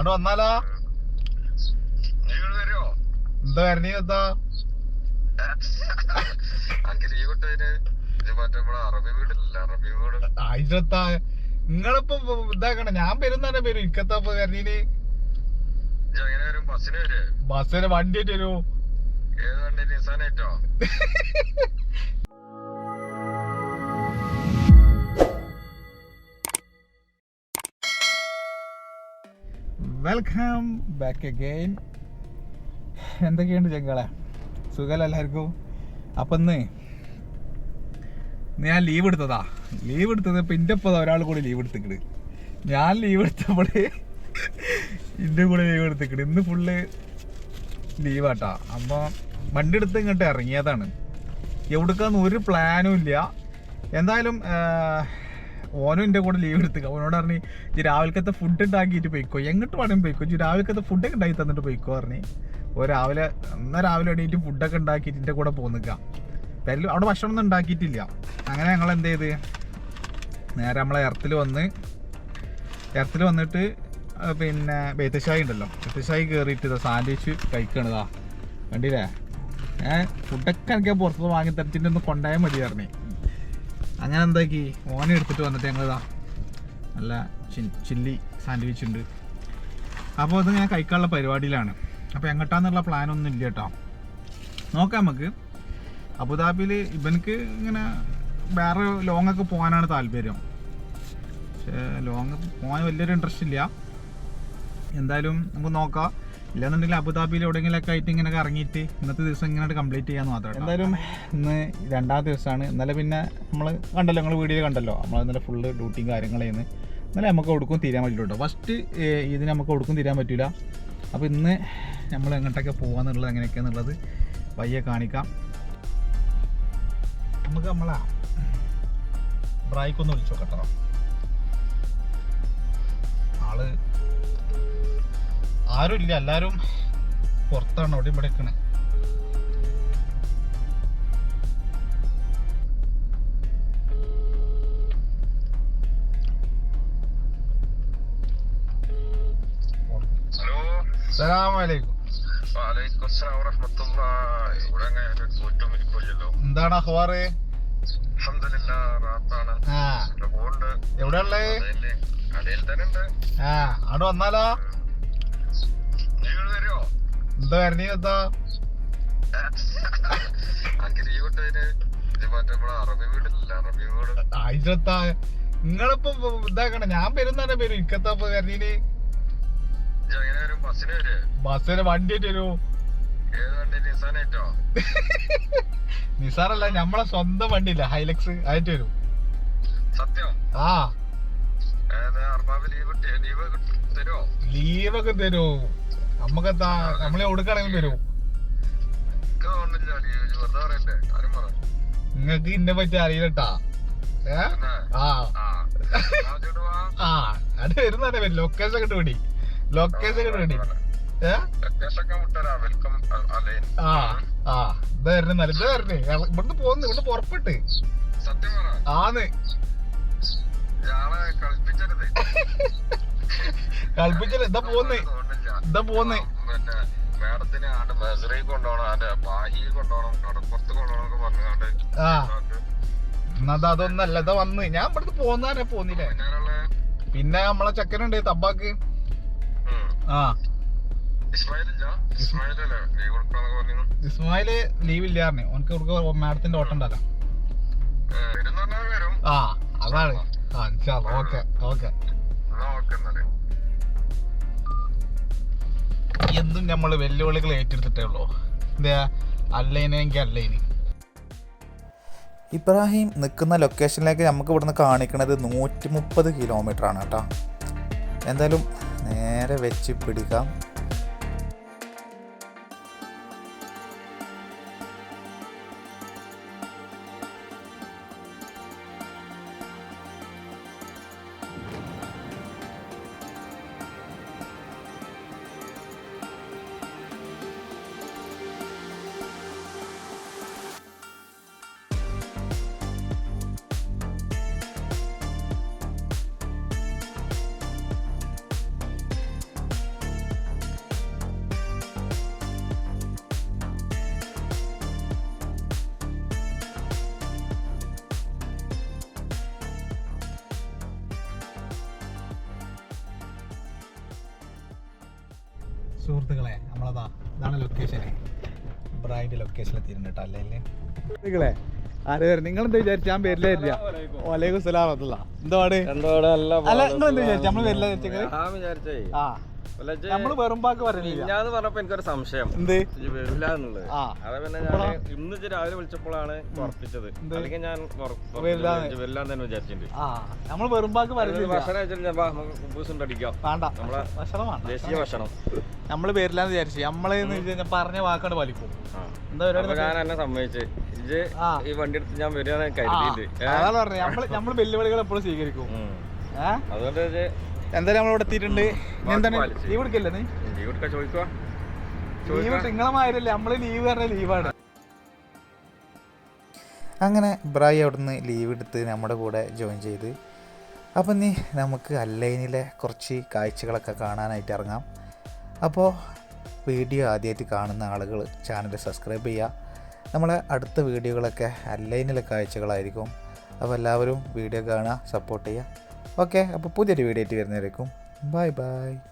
അവിടെ വന്നാലോ? എന്താ വരണീ എന്താ? ആയിരത്താ നിങ്ങളിപ്പോ ഇതാക്കണ ഞാൻ വരുന്നതന്നെ പേര് ഇക്കത്താ കരണീന് ബസ്സിന് വണ്ടി ആയിട്ട് വരൂ. ഏത് വണ്ടി? നിസാനായിട്ടോ വെൽക്കം ബാക്ക് അഗെയിൻ എന്തൊക്കെയുണ്ട് ചെങ്കളെ സുഖമല്ല എല്ലാവർക്കും? അപ്പം ഇന്ന് ഞാൻ ലീവ് എടുത്തതാ. ലീവ് എടുത്തത് ഇപ്പം എന്റെ ഒപ്പം ഒരാൾ കൂടി ലീവ് എടുത്തിക്കണ്. ഞാൻ ലീവ് എടുത്തപ്പോൾ എന്റെ കൂടെ ലീവ് എടുത്തിക്കണ്. ഇന്ന് ഫുള്ള് ലീവാട്ടാ അപ്പോൾ വണ്ടി എടുത്ത് ഇങ്ങോട്ട് ഇറങ്ങിയതാണ്. എവിടുക്കാന്ന് ഒരു പ്ലാനും ഇല്ല. എന്തായാലും ഓനും എന്റെ കൂടെ ലീവ് എടുത്തു. അവനോട് പറഞ്ഞു ഇജ്ജ് രാവിലത്തെ ഫുഡ് ഉണ്ടാക്കിയിട്ട് പോയിക്കോ. എങ്ങോട്ട് വേണമെങ്കിൽ പോയിക്കോ. ഇജ്ജ് രാവിലത്തെ ഫുഡൊക്കെ ഉണ്ടാക്കി തന്നിട്ട് പോയിക്കോ പറഞ്ഞു. ഓ രാവിലെ എന്നാൽ രാവിലെ എണീറ്റ് ഫുഡൊക്കെ ഉണ്ടാക്കിയിട്ട് എന്റെ കൂടെ പോന്നിക്ക. എല്ലാം അവിടെ ഭക്ഷണം ഒന്നും ഉണ്ടാക്കിയിട്ടില്ല അങ്ങനെ ഞങ്ങൾ എന്ത് ചെയ്ത്? നേരെ നമ്മളെ എർത്തിൽ വന്ന് എർത്തിൽ വന്നിട്ട് പിന്നെ ബേത്തശായി ഉണ്ടല്ലോ ബേത്തശായി കയറിയിട്ട് സാൻഡ്വിച്ച് കഴിക്കണതാ കണ്ടില്ലേ? ഏഹ് ഫുഡൊക്കെ എനിക്ക് പുറത്തുനിന്ന് വാങ്ങി തരത്തിന്റെ ഒന്ന് കൊണ്ടായാൽ പറഞ്ഞേ. അങ്ങനെ എന്താക്കി? ഓനെ എടുത്തിട്ട് വന്നിട്ട് ഞങ്ങളിതാ നല്ല ചില്ലി സാൻഡ്വിച്ച് ഉണ്ട്. അപ്പോൾ അത് ഞാൻ കഴിക്കാനുള്ള പരിപാടിയിലാണ്. അപ്പോൾ എങ്ങോട്ടാന്നുള്ള പ്ലാനൊന്നും ഇല്ല കേട്ടോ നോക്കാം നമുക്ക്. അബുദാബിയിൽ ഇവനക്ക് ഇങ്ങനെ വേറെ ലോങ് ഒക്കെ പോകാനാണ് താല്പര്യം. പക്ഷേ ലോങ് പോകാൻ വലിയൊരു ഇൻട്രസ്റ്റ് ഇല്ല. എന്തായാലും നമുക്ക് നോക്കാം. ഇല്ലാന്നുണ്ടെങ്കിൽ അബുദാബിയിൽ എവിടെയെങ്കിലൊക്കെ ആയിട്ട് ഇങ്ങനെ ഇറങ്ങിയിട്ട് ഇന്നത്തെ ദിവസം ഇങ്ങനെ കംപ്ലീറ്റ് ചെയ്യാന്ന് മാത്രം എന്തായാലും ഇന്ന് രണ്ടാം ദിവസമാണ്. ഇന്നലെ പിന്നെ നമ്മൾ കണ്ടല്ലോ നിങ്ങൾ വീഡിയോ കണ്ടല്ലോ. നമ്മൾ ഇന്നലെ ഫുള്ള് ഡ്യൂട്ടിയും കാര്യങ്ങളായിരുന്നു. ഇന്നലെ നമുക്ക് കൊടുക്കും തീരാൻ പറ്റില്ല കേട്ടോ. ഫസ്റ്റ് ഇതിന് നമുക്ക് കൊടുക്കും തീരാൻ പറ്റില്ല അപ്പോൾ ഇന്ന് നമ്മൾ എങ്ങോട്ടൊക്കെ പോകാന്നുള്ളത് എങ്ങനെയൊക്കെയാന്നുള്ളത് പയ്യെ കാണിക്കാം. നമുക്ക് നമ്മളാ ബ്രായിക്കൊന്ന് വിളിച്ചു നോക്കട്ടോ ആൾ ആരും ഇല്ല എല്ലാരും പുറത്താണ് അവിടെ ഇവിടെ നിൽക്കണേ എന്താണ് വാലൈക്കും ആ. വറഹ്മത്തുള്ളാഹി ഇവിടെ അറബി വീട് ആയിരത്താ നിങ്ങളിപ്പോ ഇതാക്കണ ഞാൻ വരുന്നതന്നെ പേര്. ഇക്കത്താ കരണീന് ബസ്സിന് വണ്ടി തരൂ നിസാറല്ല നമ്മളെ സ്വന്തം വണ്ടിയില്ല ഹൈലക്സ് ആയിട്ട് വരും. സത്യം ആ ലീവൊക്കെ തരുമോ ലീവൊക്കെ എന്താ നമ്മളെ കൊടുക്കണമെങ്കിലും തരൂ നിങ്ങക്ക് ഇന്നെ പറ്റി അറിയില്ലട്ടാ. ഏ? ആ. ആ അത് ലൊക്കേഷൻ ഒക്കെ പിടി ലൊക്കേഷൻ ഒക്കെ പിടി ആ ആ. ഇത് വരണേ നല്ല ഇത് വരണേ. ഇവിടുന്ന് പോന്ന് ഇവിടുന്ന് പുറപ്പെട്ട്. സത്യം ആന്ന്. ഇയാളെ കളിപ്പിച്ചരുത്. കളിപ്പിച്ചത് ഇതാ പോന്ന്. തോന്നില്ല ഇതാ പോന്ന് പിന്നെ മാഡത്തിന് ആണ്ട് മെസറി കൊണ്ടുപോകണം ആന്റെ ബാഹി കൊണ്ടുപോകണം കടപ്പുറത്ത് കൊണ്ടുപോകണം പറഞ്ഞാണ്ട് എന്നാ അത് അതൊന്നല്ല ഇതാ വന്ന്. ഞാൻ ഇവിടുന്ന് പോന്നാരെ പോന്നില്ലേ? പിന്നെ നമ്മളെ ചെക്കനുണ്ട് തബാക്ക്. ആ. ഇസ്മായിൽ ലീവ് ഇല്ലാറിന് ഓനക്ക് മാഡത്തിന്റെ ഓട്ടം ഉണ്ടല്ലോ. ആ അതാണ്. ആ ഓക്കെ ഓക്കെ. എന്തും നമ്മൾ വെല്ലുവിളികൾ ഏറ്റെടുത്തിട്ടേ ഉള്ളൂ. എന്താ അല്ലേനെങ്കിൽ അല്ലേനി. ഇബ്രാഹിം നിൽക്കുന്ന ലൊക്കേഷനിലേക്ക് നമുക്ക് ഇവിടുന്ന് കാണിക്കുന്നത് നൂറ്റി മുപ്പത് കിലോമീറ്റർ ആണ് കേട്ടോ. എന്തായാലും നേരെ വെച്ച് പിടിക്കാം. സുഹൃത്തുക്കളെ നമ്മളതാ ഇതാണ് ലൊക്കേഷൻ ബ്രൈഡ് ലൊക്കേഷൻ എത്തിയിട്ടുണ്ട് കേട്ടോ അല്ലേ സുഹൃത്തുക്കളെ ആര് നിങ്ങൾ എന്താ വിചാരിച്ചു? ഞാൻ വലൈക്കും. സലാം അല്ല നിങ്ങൾ എന്താ വിചാരിച്ചു? നമ്മൾ വരില്ല വിചാരിച്ചെങ്കിൽ ഞാൻ വിചാരിച്ചേ. ആ. നമ്മൾ വെറുമ്പാക്ക് പറഞ്ഞില്ല ഞാൻ പറഞ്ഞപ്പോ എനിക്കൊരു സംശയം. എന്ത്? വരില്ല എന്നുള്ളത്. അത് പിന്നെ ഞാൻ ഇന്ന് രാവിലെ വിളിച്ചപ്പോഴാണ് ഉറപ്പിച്ചത്. അല്ലെങ്കിൽ ഞാൻ വരില്ലാന്ന്. തന്നെ വിചാരിച്ചിട്ടുണ്ട്. നമ്മൾ വെറുമ്പാക്ക് പറഞ്ഞില്ല ഭക്ഷണം കഴിച്ചിട്ട് ഞാൻ വാ, നമുക്ക് കുബൂസ് അടിക്കാം. വേണ്ട. നമ്മളെ ഭക്ഷണം നമ്മൾ ദേശീയ ഭക്ഷണം. നമ്മൾ വരില്ലാന്ന് വിചാരിച്ചു. നമ്മൾ പറഞ്ഞ വാക്കാണ് പാലിക്കും എന്താ പരിപാടി ഞാൻ എന്നെ സമ്മതിച്ച്. ഈ വണ്ടി എടുത്ത് ഞാൻ വരികയാണ് കരുതിയിട്ട് നമ്മൾ നമ്മൾ വെല്ലുവിളികൾ എപ്പോഴും സ്വീകരിക്കും. അതുകൊണ്ട് എന്തായാലും നമ്മളിവിടെ എത്തിയിട്ടുണ്ട്. എന്താണ്? പാലിച്ച്. ലീവ് എടുക്കല്ലേ നീ? ലീവ് നമ്മൾ പറഞ്ഞ ലീവാണ്. അങ്ങനെ ബ്രായ് അവിടുന്ന് ലീവ് എടുത്ത് നമ്മുടെ കൂടെ ജോയിൻ ചെയ്ത്. അപ്പം നീ നമുക്ക് അല്ലൈനിലെ കുറച്ച് കാഴ്ചകളൊക്കെ കാണാനായിട്ട് ഇറങ്ങാം. അപ്പോൾ വീഡിയോ ആദ്യമായിട്ട് കാണുന്ന ആളുകൾ ചാനൽ സബ്സ്ക്രൈബ് ചെയ്യുക നമ്മളെ അടുത്ത വീഡിയോകളൊക്കെ അല്ലൈനിലെ കാഴ്ചകളായിരിക്കും. അപ്പോൾ എല്ലാവരും വീഡിയോ കാണുക സപ്പോർട്ട് ചെയ്യുക. ഓക്കെ അപ്പോൾ പുതിയൊരു വീഡിയോ ആയിട്ട് വരുന്നവരേക്കും. Bye bye.